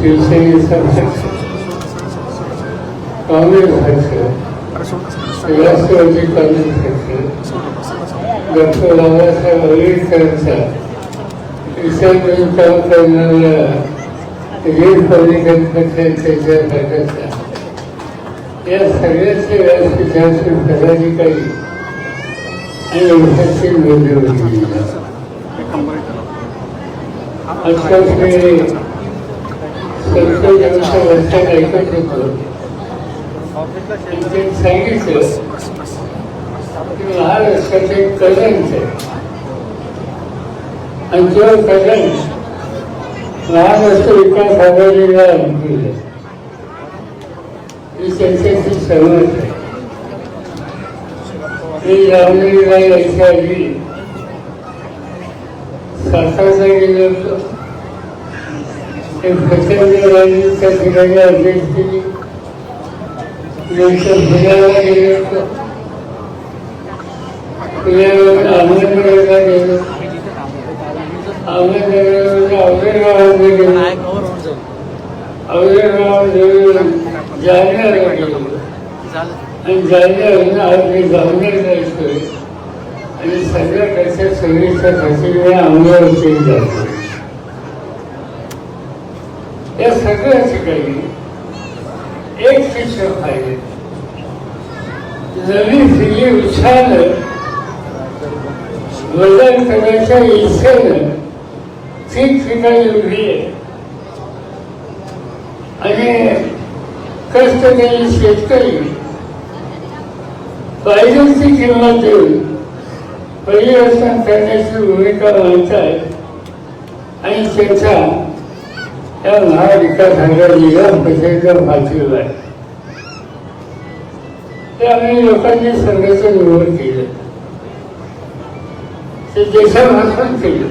शिवसेनेचा पक्ष काँग्रेस पक्ष राष्ट्रवादी काँग्रेस पक्ष डॉक्टर बाबासाहेब आंबेडकरांचा देशामध्ये काम करणाऱ्या रिपब्लिकन पक्षाच्या गटाचा या सगळ्याचे व्यासपीठाचे पदाधिकारी आणि उपस्थित बोलले होते आजकाल मी संत जनता ऐकत होतो आणि सांगितलं की आहे आणि महाराष्ट्र विकास आघाडीला ही त्यांच्याशी सहमत आहे मी यायच्या आधी सातारला गेलो होतो ते प्रचंड त्या ठिकाणी अध्यक्ष केली गेलो होतो पुण्यावरून गेलो अहमदनगरवरून गेलो जालन्याला गेलो आणि जालन्यावरून आज मी जामनेर जायचोय आणि संध्याकाळच्या सगळीच्या खर्चीने अंगावरती जातो या सगळ्या ठिकाणी एक शिक्षक आहे. नवी पिढी उत्साहानं वजन करण्याच्या इच्छेनं ठिकठिकाणी उभी आहे. आणि कष्ट केले शेतकरी पाहिजे ती किंमत देऊन परिवर्तन करण्याची भूमिका मांडतात आणि त्यांचा या महाविकास आघाडीला प्रचंड आहे ते आम्ही लोकांनी संघाचं निवड केलं. ते देशाभासून केलं.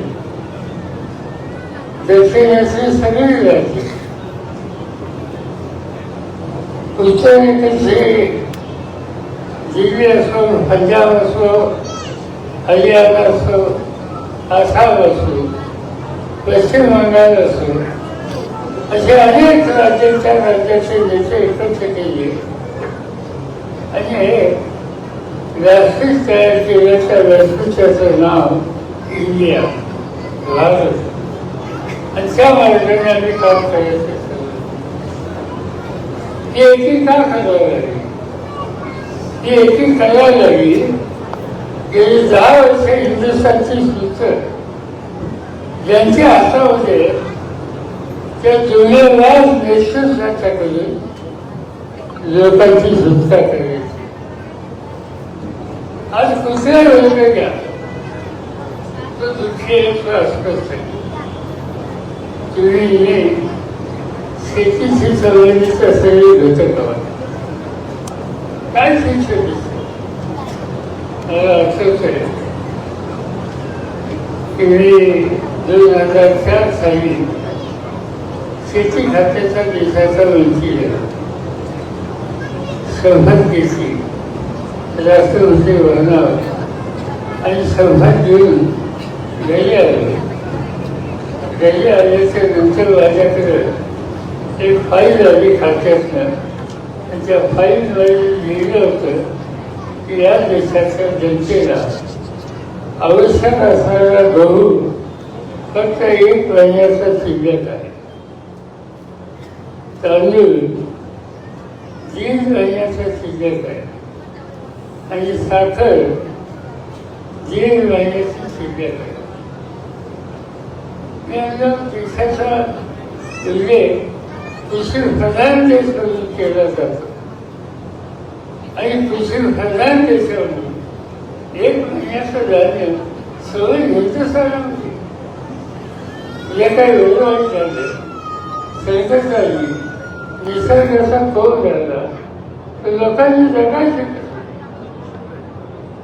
दक्षिणेचे सगळे राज्य. उत्तरेकडचे दिल्ली असो पंजाब असो हरियाणा असो आसाम असो पश्चिम बंगाल असो असे अनेक राज्याच्या राज्याचे नेते एकत्र केले. आणि हे व्यासपीठ तयार केलं त्या व्यासपीठाचं नाव इंडिया भारत. आणि त्या मार्गाने आम्ही काम करायचं ती एकी का करायला लागली ती एकी करायला लागली गेली दहा वर्ष हिंदुस्थानची सूत्र ज्यांच्या हातामध्ये ते जुन्या नेतृत्वाच्याकडे लोकांची सुटका करायची आज कुठल्या वेगवेगळ्या तो तुम्ही शेतीशी संबंधित असलेले घटक काय शिक्षण मला आहे. की मी दोन हजार चार साली शेती खात्याचा देशाचा मंत्री आहे. संभात घेतली राष्ट्रपती भवनावर आणि संभात घेऊन घरी आले घरी आल्याच्यानंतर माझ्याकडे एक फाईल आली खात्यातनं. आणि त्या फाईलमध्ये लिहिलं होतं की या देशाच्या जनतेला आवश्यक असणारा गहू फक्त एक महिन्याचा शिल्लक आहे. तांदूळ दीड महिन्याचा शिल्लक आहे. आणि साखर दीड महिन्याची शिल्लक आहे. मी म्हणलं देशाचा उल्लेख कृषी प्रधान देश म्हणून केला जातो. आणि कृषी प्रधान देशामध्ये एक महिन्याचं धान्य सवय हिंदुस्थानामध्ये या काही वेगळं झाले चालली आली निसर्गाचा कोप झाला तर लोकांनी जगायचं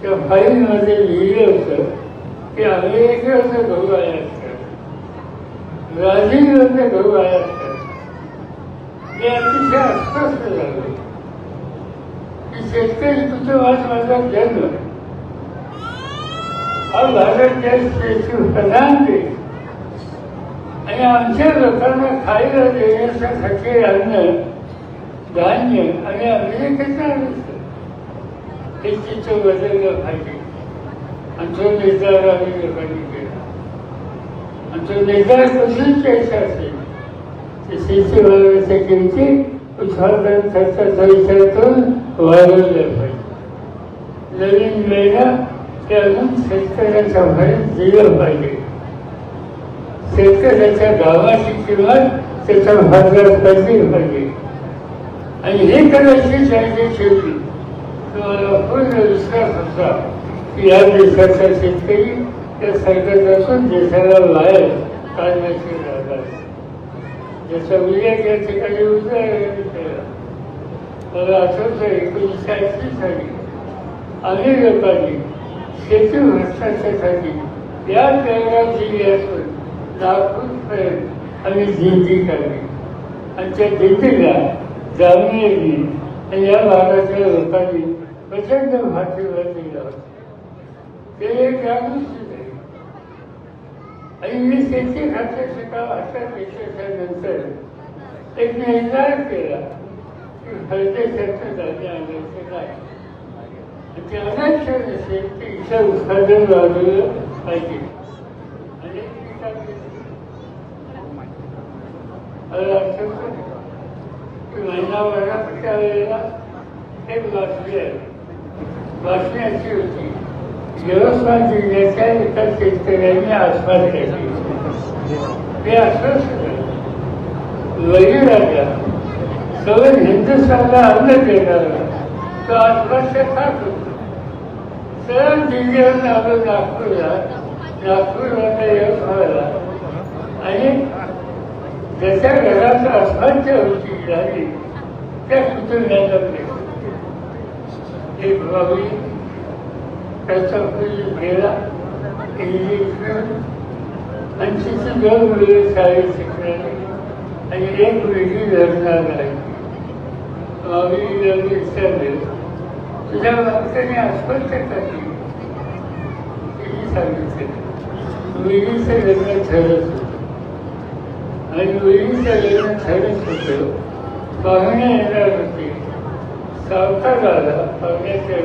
त्या फाईलमध्ये लिहिलं होतं की अमेरिकेवरनं गहू आयात कर ब्राझीलवरनं गहू आयात कर मी अतिशय अस्वस्थ की शेतकरी तुझं वाद माझा जन्म हा भारत देश प्रधान देश आणि आमच्या लोकांना खायला देण्यासाठी अन्न धान्य आणि अमेरिकेचं अन्न हे चित्र बदललं पाहिजे आमचं निर्धार आम्ही लोकांनी केला. आमचं निर्धार कसून घ्यायचा असेल? ते शेती वाढवायच्या किमती उत्पादन खर्चाचा विचार करून वाढवल्या पाहिजे. नवीन वेळेला ते अजून शेतकऱ्याच्या भरीत दिलं पाहिजे. शेतकऱ्याच्या गावाची किंमत त्याचा बाजार पडली पाहिजे. आणि हे करायची चालली शेती. तुम्हाला पूर्ण विश्वास होता की या देशाचा शेतकरी त्या सरकारपासून देशाला बाहेर काढण्याचे राहतात ज्याचा उल्लेख या ठिकाणी उद्या केला मला आठवतं एकोणीसशे ऐंशी साली. अनेक लोकांनी शेती भ्रष्टाचारासाठी या जळगाव जिल्ह्यातून दाखवून नागपूरपर्यंत आणि दिंडी करणे. आणि त्या जाणून जामनेरी आणि या भागातल्या लोकांनी प्रचंड भाषेवर दिला होता ते एक जागृती आणि मी शेती खात्याचे काम अशा देशाच्या एक निर्धार केला की परदेशाचं धान्य आणायचं नाही. आणि ते अनाक्षर नसेल ते इथं उत्पादन वाढवलं पाहिजे आणि एक विचार केला. मला आठवतं की महिनाभराच्या वेळेला एक बातमी आली बातमी अशी होती यवतमाळ जिल्ह्याच्या एका शेतकऱ्यांनी आत्महत्या केली ते आश्वासन वडीलराजा सगळं हिंदुस्थानला अन्न देणारा तो आत्महत्या का करतो सरळ दिल्लीवरून आलो नागपूरला नागपूरला यवतमाळला ज्याच्या घरात आत्महत्या होती झाली त्या कुटुंबाला भेटलो एक भावी त्याचा इंग्लिश दोन मुले शाळेत शिकणारे आणि एक मुलगी धरणार आहे. भावी विचारले तुझ्या बाबतीने आत्महत्या करली सांगितले सांगितलं मुलगीचं लग्न ठरत होतं आणि मुलीचं लग्न ठरत होतं पाहुणे येणार होते सावकार आला पाहुण्याच्या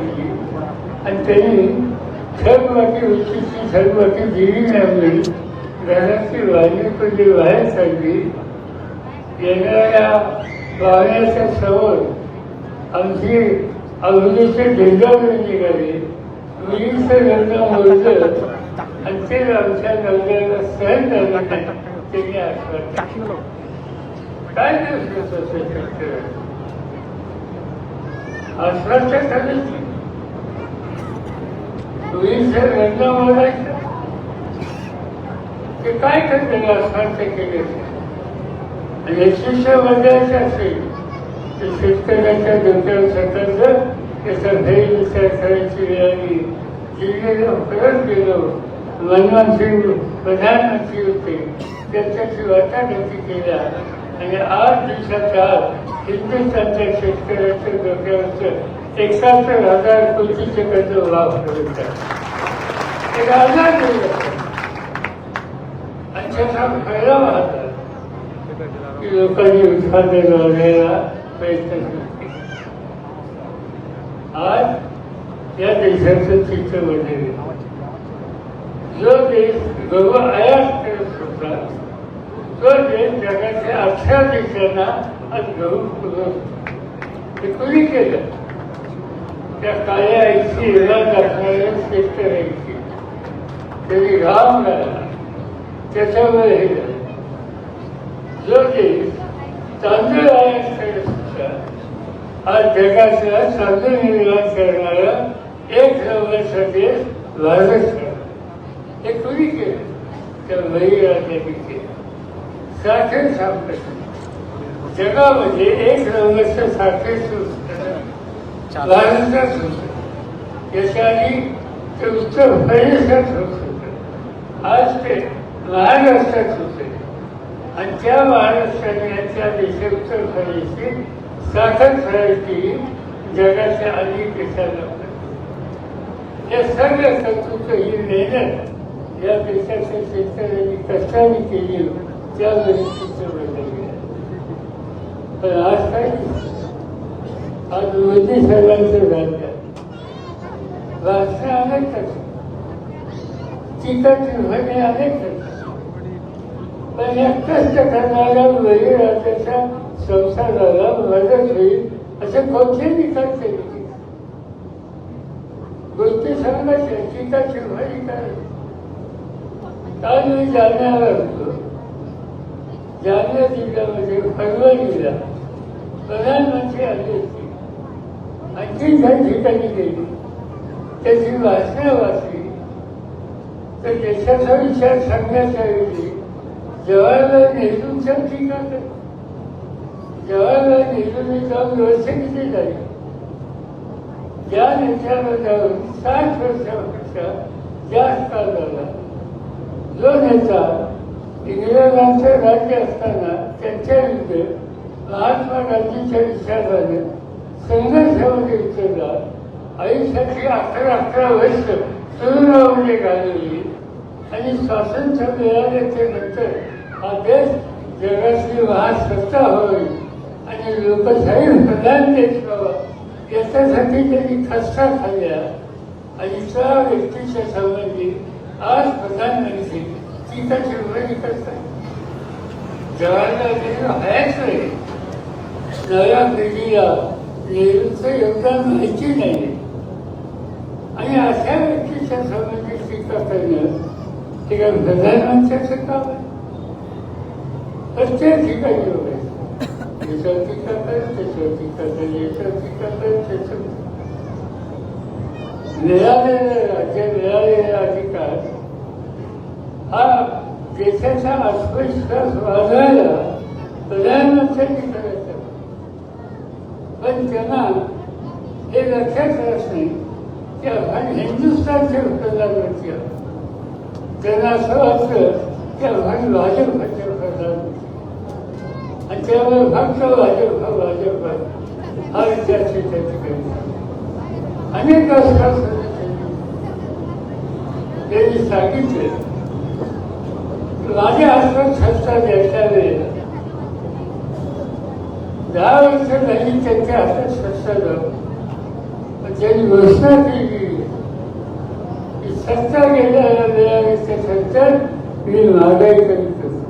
आणि त्यांनी थकवाटी उशीची थकवाटी दिली नाही घराची वाणी म्हणजे बाहेर काढली येणाऱ्या पाहुण्याच्या समोर आमची अगदीचे ढेंगावले निघाले मुलीचं लग्न मोडलं आणि ते आमच्या नवऱ्याला सहन झालं नाही त्यांनी आठवण काय दिवस होतं ते शेतकऱ्याचं? आश्वासन करायची ते काय करते आश्वासन केले आणि यशस्वी बदलायचं असेल तर शेतकऱ्याच्या डोक्यावर सतत त्याचा गैरविचार करायची वेळ आली जिल्ह्याला परत गेलो मनमोहन सिंग प्रधानमंत्री होते त्यांच्याशी वाटाघाटी केल्या. आणि आठ दिवसाच्या आत हिंदुस्थानच्या शेतकऱ्याच्या डोक्यावरचं एकाहत्तर हजार कोटीचे कर्ज लाभ करत एक आजार त्याचा फायदा वाहतात की लोकांनी उत्पादन वाढवायला प्रयत्न केले. आज या देशाचं चित्र बनलेलं जो देश गहू आयात करत होता तो देश जगाच्या अठरा देशांना आज पुरवतो केलं? त्या काळ्या आईची दाखवणाऱ्या घाम राहिला त्याच्यावर हे जो देश तांदूळ आयात करत होता आज जगाचा तांदूळ निर्माण करणारा एक नंबरचा देश भारत आहे. हे कुणी केलं त्या बळीराजांनी केलं साखर संपत जगामध्ये एक नंबरचं साखर संस्था भारतात होतं याच्या आधी ते उत्तर प्रदेशात होत होतं आज ते महाराष्ट्रात होते आणि त्या महाराष्ट्राने त्या देशात उत्तर प्रदेशची साखर करायची जगाच्या अनेक देशाला या सर्व कर्तृत्व ही मेहनत या देशाच्या शेतकऱ्यांनी कष्टाने केली त्या व्यक्तीचं बैठक पण आज काय? आज मोदी साहेबांचं राज्य भाषण अनेक करतात टीका अनेक पण या कष्ट करणाऱ्या वेळी संसाराला मदत होईल असे कोणते केले गोष्टी सांगायच्या टीका टिप्पणी करायची काल मी जालन्याला होतो. जालना जिल्ह्यामध्ये परभणीला प्रधानमंत्री आले होते. आणखी काही ठिकाणी गेली. त्याची भाषणं वाचली. तर देशाचा विचार सांगण्याच्या वेळी जवाहरलाल नेहरूंच्या ठिकाण जवाहरलाल नेहरूंनी जाऊन वर्ष किती झाली ज्या नेत्याला जाऊन साठ वर्षापेक्षा जास्त काळ झाला जो नेता इंग्रजांचे राज्य असताना त्यांच्या विरुद्ध महात्मा गांधीच्या विचाराने संघर्षामध्ये उतरला आयुष्याची अकरा अकरा वर्ष तरुणामध्ये घालवली आणि स्वातंत्र्य मिळाल्याच्या नंतर हा देश जगातली महासत्ता व्हावी आणि लोकशाही प्रधान देश व्हावा. याच्यासाठी त्यांनी कष्टा खाल्ल्या आणि त्या व्यक्तीच्या संबंधित आज प्रधानमंत्री म्हणजे टीका टिप्पणी करतात जवाहरलाल नेहरू हयाच नाही नव्या पिढीला नेहरूचं योगदान माहिती नाही आणि अशा व्यक्तीच्या संबंधी टीका करणं ते काय प्रधानमंत्र्याचं काम आहे प्रत्येक ठिकाणी बघायचं याच्यावर टीका कर त्याच्यावर टीका कर याच्यावर टीका कर त्याच्यावर मिळालेले राज्य मिळालेला अधिकार हा देशाचा अस्पृश्यास वाढवायला प्रधानमंत्र्यांनी करायचा. पण त्यांना हे लक्षात राहत नाही की आपण हिंदुस्थानचे प्रधानमंत्री आहोत त्यांना असं वाटतं की आपण भाजपचे प्रधानमंत्री आणि त्यामुळे फक्त भाजप भाजप हा विचार त्याच्या ठिकाणी अनेक आश्वासनं त्यांनी सांगितले. माझे हसरत सत्ता द्यायच्या दहा वर्ष झाली त्यांच्या हातात सत्ता जाऊ त्यांनी घोषणा केली. की सत्ता गेल्या मिळाल्याच्या नंतर मी महागाई करीत असतो.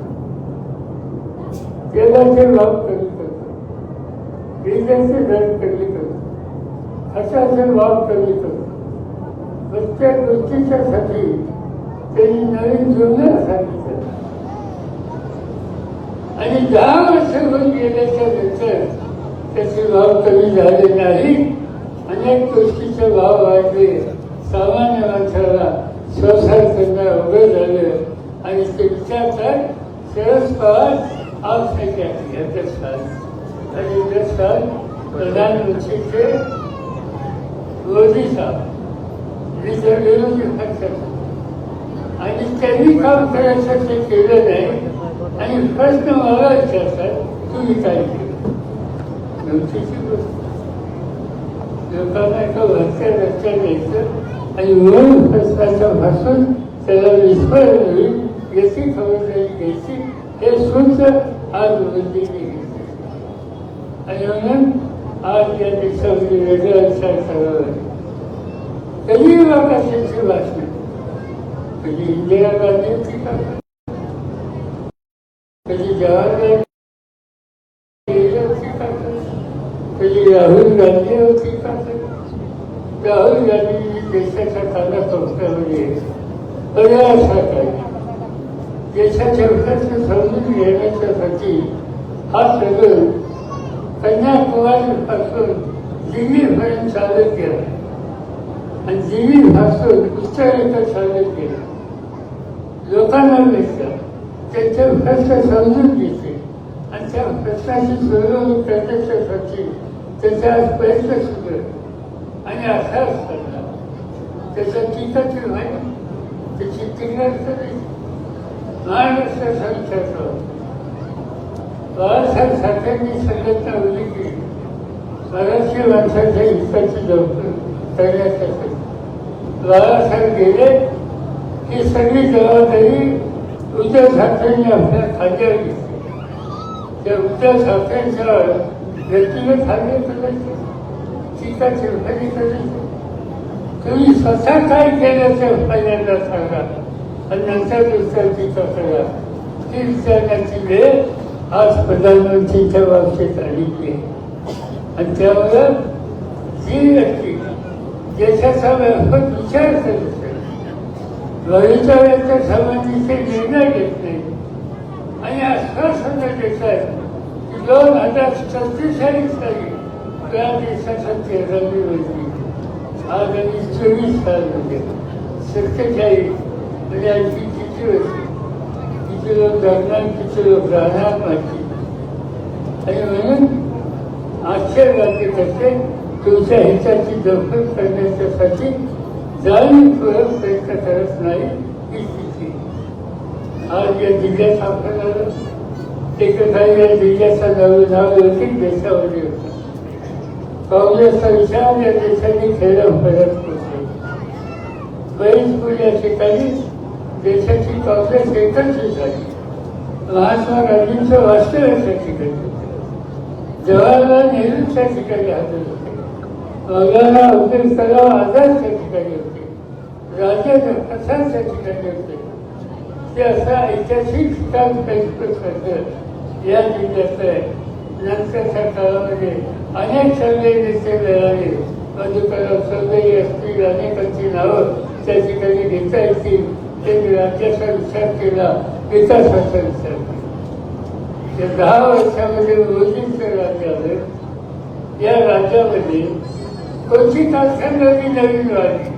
तेलाचे लाभ करीत असतो. डिझेलचे दर कमी करतो खताचे भाव कमी करतो. प्रत्येक गोष्टीच्या साठी त्यांनी नवीन धोरण सांगितलं आणि दहा वर्ष होऊन गेल्याच्यानंतर त्याचे भाव कमी झाले नाही अनेक गोष्टीचे भाव वाढले. सामान्य माणसाला संसार करणं अवघड झालं आणि ते विचारतात शरद पवार आज है क्या साल आणि दस साल प्रधानमंत्रीचे मोदी आणि त्यांनी काम करायचं ते केलं नाही. आणि प्रश्न मला विचारतात तुम्ही काय केलं? गमतीची गोष्ट. लोकांना एका भरत्या रस्त्यात यायचं आणि म्हणून प्रश्नाचं भासून त्याला विस्मरण होईल याची खबरदारी घ्यायची. हे सुद्धा आज मोदींनी आणि म्हणून आज या देशामध्ये वेगळा विचार करावा लागेल कधी कशाची भाषण कधी इंदिरा गांधी टीका करतात. कधी जवाहरलाल नेहरू टीका करतात. कधी राहुल गांधीवर टीका करतात. राहुल गांधी देशाच्या कानाकोपऱ्यामध्ये प्रयास काय देशाच्या विकास समजून घेण्याच्यासाठी हा सगळं कन्याकुमारीपासून दिल्लीपर्यंत चालत गेला आणि दिल्लीपासून उत्तरेकडे चालत गेला लोकांना भेटलं. त्यांचे प्रश्न समजून घेतले. आणि त्या प्रश्नाची सोडवणूक करण्याच्यासाठी त्याचा आज प्रयत्न सुरू आणि असा असताना त्याच्या टीकाची माहिती त्याची किंमत महाराष्ट्र संस्थाचं बाळासाहेब साठ्यांनी संघटना उभी केली. बऱ्याचशा माणसाच्या हिताची जबाबदारी करण्यासाठी बाळासाहेब गेले ही सगळी जबाबदारी उद्या ठाकरेंनी आपल्या खांद्यावर घेतली. त्या उद्या ठाकरेंच्या व्यक्तीने खांदे करायचे टीका चिरफाई करायची. तुम्ही स्वतः काय केलं ते पहिल्यांदा सांगा. आणि नंतर दुसऱ्या टीका करा. ती विचारण्याची वेळ आज प्रधानमंत्रीच्या बाबतीत आलेली आणि त्यामुळे जी व्यक्ती देशाचा व्यापक विचार करत असेल संबंधीचे निर्णय घेत नाही आणि आश्वासन देत आहे की दोन हजार सत्तेचाळीस साली त्या देशाचा तेरावी होती आज आणि चोवीस साल म्हणजे सत्तेचाळीस म्हणजे आणखी किती होती किती लोक जगणार किती लोक राहणार माहिती आणि म्हणून आजच्या राज्यकर्ते तुमच्या हिताची दखल करण्याच्यासाठी जाणीवपूर्वक प्रयत्न करत नाही ही स्थिती. आज या जिल्ह्यात आपल्याला एकदा या जिल्ह्याचा नवं नाव लौकिक देशामध्ये होता काँग्रेसचा विचार या देशाने खेळला परत होते बरीचपूर या ठिकाणी देशाची काँग्रेस एकत्रित झाली महात्मा गांधींचं वास्तव त्या ठिकाणी जवाहरलाल नेहरूच्या ठिकाणी हजर होते. मौलाना अब्दुल कलाम आझाद त्या ठिकाणी होते. राजेंद्र प्रसाद त्या ठिकाणी होते. ते असा ऐतिहासिक ठिकाण कल्पित या जिल्ह्यात आहे नंतरच्या काळामध्ये अनेक चांगले नेते मिळाले मधुकरराव चौधरी असतील अनेकांची नावं त्या ठिकाणी घेता येतील. त्यांनी राज्याचा विचार केला विकासाचा विचार केला त्या दहा वर्षामध्ये मोदींचं राज्य आलं या राज्यामध्ये कोणती कारखानदारी नवीन वाढली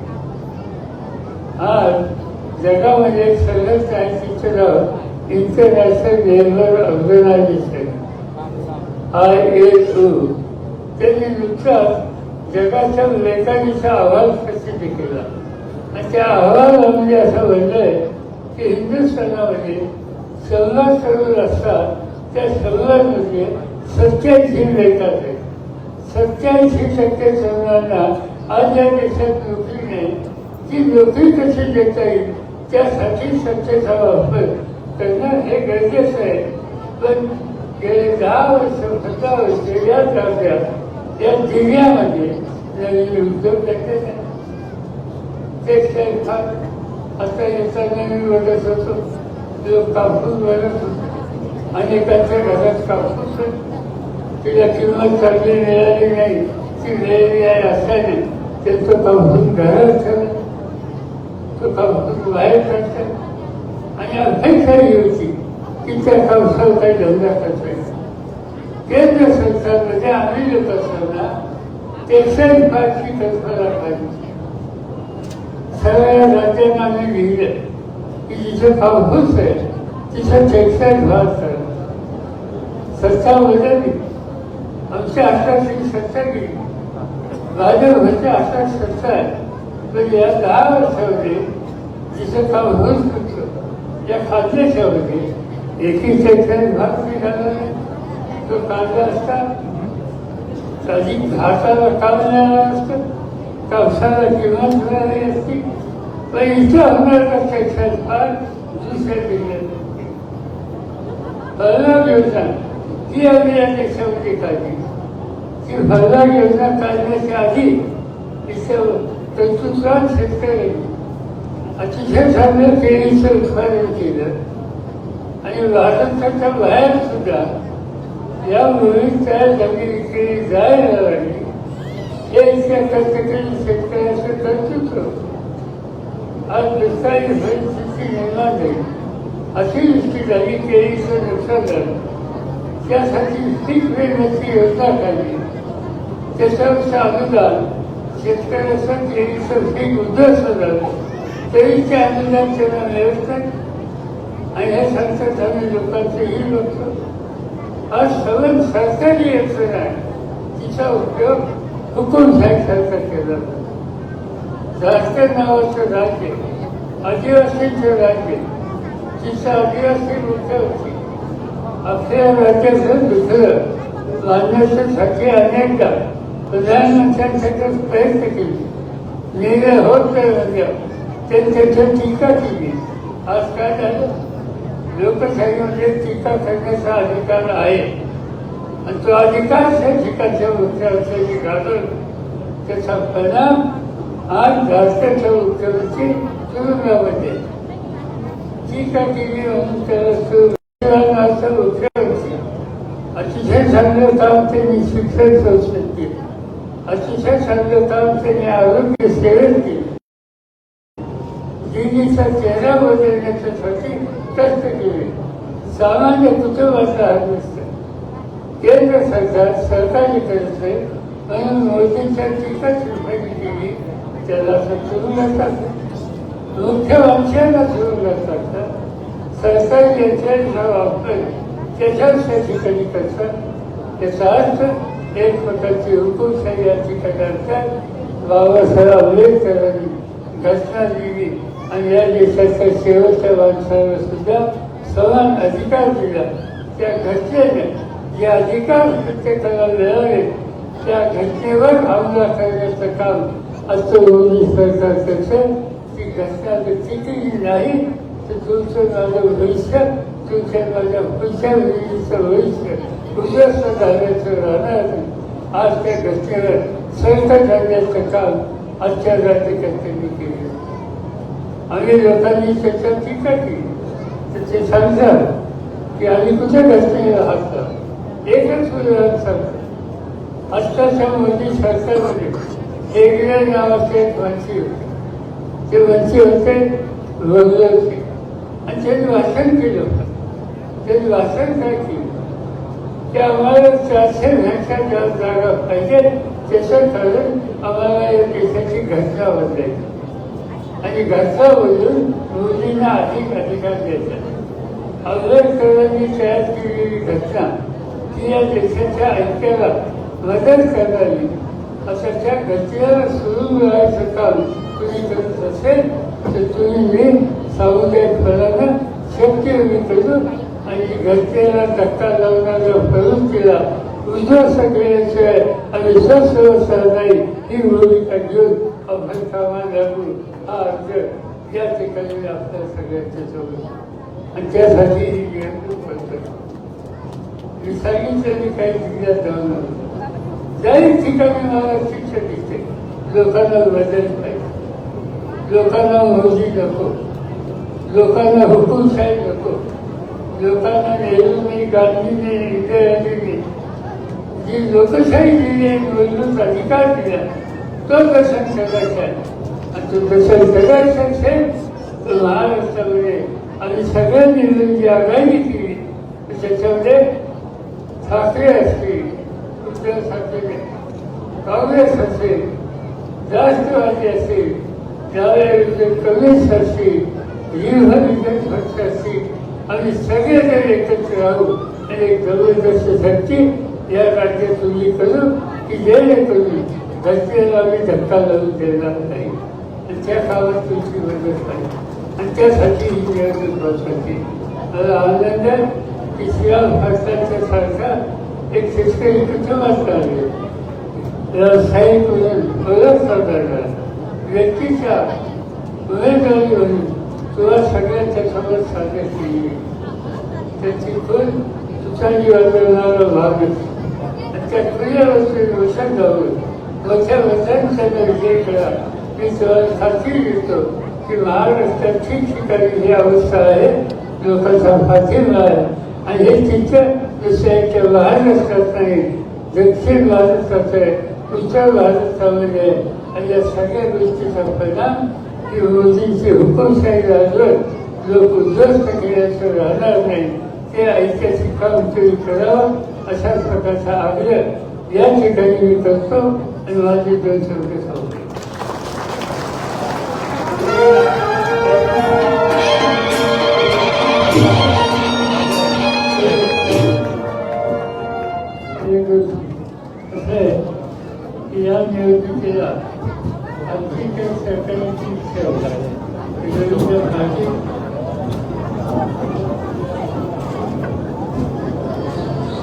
आज जगामध्ये सर्वच सायन्सीचं नाव International Labour Organization I A O त्यांनी नुकताच जगाच्या लेखांचा अहवाल प्रसिद्ध केला. आणि त्या अहवालामध्ये म्हणजे असं म्हणलंय की हिंदुस्थानामध्ये सल्ला सर्व असतात त्या सल्लामध्ये सत्याऐंशी लेखात आहेत सत्याऐंशी टक्के तरुणांना आज या देशात नोकरी नाही. ती नोकरी कशी देता येईल त्यासाठी सत्तेचा वापर करणं हे गरजेचं आहे. पण गेले दहा वर्ष पंधरा वर्ष या राज्यात या जिल्ह्यामध्ये नवीन उद्योग घेतले नाही टेक्सटाईल फार आता येताना मी बघत होतो लोक कापूस बनत होते अनेकांच्या घरात कापूस तिला किंमत चांगली मिळाली नाही ती मिळाली आहे असल्याने त्यांचं कापूस घरात ठेवलं तो कापूस बाहेर काढतात आणि अपेक्षा होती की त्या कापसावर काही धंदा करता येईल केंद्र सरकारमध्ये आम्ही लोक असताना टेक्सटाईल पार्कची कल्पना पाहिजे सगळ्या राज्यांना आम्ही लिहिलं. की जिथं कापूस आहे तिथं टेक्सटाईल भाग सत्ता बदलली. आमची अठराशे सत्ता गेली. भाजप म्हणजे अठरा सत्ता आहे. पण या दहा वर्षामध्ये जिथं काम होतं या खात्याच्यामध्ये एकही टेक्सटाईल भाग निघाला नाही तो कांदा असता. साधी घाटाला काम मिळालं असतं. कापसाला किंवा मिळाली असती पण इथं होणारा टेक्सटाईल भाग दुसऱ्या जिल्ह्यात फळबाग योजना ती आम्ही या देशामध्ये काढली. ती फळबाग योजना काढण्याच्या आधी इथं तंतुत्वान शेतकरी अतिशय चांगलं केळीचं उत्पादन केलं. आणि भारताच्या बाहेर सुद्धा या मोहीम त्या जमिनीकडे जायला लागली हे इतक्या कष्टकरी शेतकऱ्याचं कर्तृत्व आज दुष्काळी परिस्थिती निर्माण झाली अशी दृष्टी झाली केळीचं नुकसान झालं त्यासाठी पीक विम्याची योजना काढली त्याच्यावरचं अनुदान शेतकऱ्याचं केळीचं पीक उद्ध्वस्त झालं तरी ते अनुदान त्यांना मिळत नाही आणि हे सांगतात आम्ही लोकांचे ही लोक आज सगळं सरकारी यंत्रणा आहे तिचा उपयोग हुकुमशाहीसारखा केला जातो झारखंड नावाचं राज्य आदिवासींचं राज्य तिचं आदिवासी मुख्यमंत्री आपल्या राज्याचं दुसरं बांधण्यासाठी अनेकदा प्रधानमंत्र्यांसाठी प्रयत्न केले. निर्णय होत नाही त्यांच्यावर टीका केली. आज काय झालं? लोकशाहीमध्ये टीका करण्याचा अधिकार आहे. आणि तो अधिकार त्या ठिकाणच्या वृक्षांसाठी घालून त्याचा परिणाम आज भारताच्या वृक्षांची तुरुंगामध्ये टीका केली म्हणून त्याला सुरुवात वृक्षांची अतिशय चांगलं काम त्यांनी शिक्षण संस्थेत केलं. अतिशय चांगलं काम त्यांनी आरोग्य सेवेत केलं. दिल्लीचा चेहरा बदलण्याच्यासाठी कष्ट केले. सामान्य कुटुंबाचा हा नसतं केंद्र सरकार सरकारी करते म्हणून मोदींच्या टीकाच रुपयाने केली त्याला असं तुरुंगात टाकतात मुख्य वंशाला तुरुंगात टाकतात सरकारी यंत्रणेचा वापर त्याच्याच त्या ठिकाणी करतात त्याचा अर्थ एक प्रकारची हुकुमशाही या ठिकाणी असतात बाबासाहेब आंबेडकरांनी घटना दिली आणि या देशाच्या शेवटच्या माणसाला सुद्धा समान अधिकार दिला त्या घटनेने जे अधिकार प्रत्येकाला मिळाले त्या घटनेवर हमला करण्याचं काम असं मोदी सरकार करतं ती घटना जर टिकली नाही तर तुमचं माझं भविष्य तुमच्या माझ्या पुढच्या पिढीचं भविष्य उद्ध्वस्त झाल्याचं राहणार आज त्या घटनेवर संकट आणण्याचं काम आजच्या राज्यकर्त्यांनी केलं आणि लोकांनी त्याच्यात टीका केली. तर ते सांगतात की आम्ही कुठे घटनेला हसतात एकच उदाहरण सांगतात आत्ताच्या मोदी सरकारमध्ये हेगडे नावाचे एक वंशी होते. ते वंशी होते रोजगारचे आणि त्यांनी वाचन केलं होतं त्यांनी वाचन काय केलं? की आम्हाला चारशे घंटा ज्या जागा पाहिजे त्याचं कारण आम्हाला या देशाची घटना बदलायची. आणि घटना बदलून मोदींना अधिक अधिकार द्यायचा. आंबेडकरांनी तयार केलेली घटना ती या देशाच्या ऐक्याला मदत करणारी असं त्या घटनेला सुरू मिळायचं काम तुम्ही करत असेल तर तुम्ही मी सामुदायिकपणानं शक्य मी करू आणि घटनेला धक्का लावणाऱ्या प्रवृत्तीला उद्ध्वस्त सगळ्याशिवाय आणि स्वसंस्था नाही ही भूमिका घेऊन आपण कामा लागू. हा अर्ज या ठिकाणी मी आपल्या सगळ्यांच्या सोबत आणि त्यासाठी ही निवडणूक करतो. मी सांगितलं मी काही जिल्ह्यात जाऊन आलो ज्याही ठिकाणी मला शिक्षण दिसते. लोकांना बदल पाहिजे. लोकांना मोदी नको. लोकांना हुकूमशाही नको. लोकांना नेहरूने गांधीने इंदिराजीने जी लोकशाही दिली आहे निवडणूक अधिकार दिला तो दर्शन करायचा आहे. आणि तो दर्शन करायचा असेल तर महाराष्ट्रामध्ये आम्ही सगळ्यांनी मिळून जी आघाडी केली त्याच्यामध्ये ठाकरे असतील उद्धव ठाकरे काँग्रेस असेल राष्ट्रवादी असेल त्यावेळेस कम्युनिस्ट असतील रिपब्लिकन पक्ष असतील आम्ही सगळेजण एकत्र राहू आणि एक जबरदस्त शक्ती या राज्यात उभी करू की जेणेकरून घटनेला आम्ही धक्का लावून देणार नाही. आणि त्या कामात तुमची मदत आहे. आणि त्यासाठी ही निवडणूक महत्वाची मला आनंद आहे पिशव्या शिवाय भारताच्या सारखा एक शिक्षण कुटुंबात असणार व्यावसायिक म्हणून ओळख व्यक्तीच्या उमेदवारी म्हणून तुला सगळ्यांच्या समोर सादर केली. त्याची खून तुझ्यानी वाजवणारा भाग त्या प्रिय वस्तू वचन जाऊन मोठ्या वचनचा विजय करा मी तुला खात्री देतो की महाराष्ट्रात ठिकठिकाणी ही अवस्था आहे. लोकांचा पाठिंबा आहे. आणि हे चित्र दुसऱ्याच्या महाराष्ट्रात नाही. दक्षिण महाराष्ट्रात आहे उत्तर भारतामध्ये म्हणजे आणि या सगळ्या गोष्टीचा परिणाम की मोदींचे हुकुमशाही राहिलं लोक उद्ध्वस्त केल्याचं राहणार नाही. ते ऐतिहासिक काम तरी करावं अशा प्रकारचा आग्रह या ठिकाणी मी करतो आणि माझे दोन शब्द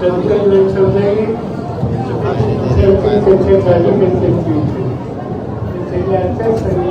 शंकर चौधरी त्यांच्या कार्यकर्त्यांची त्यांनी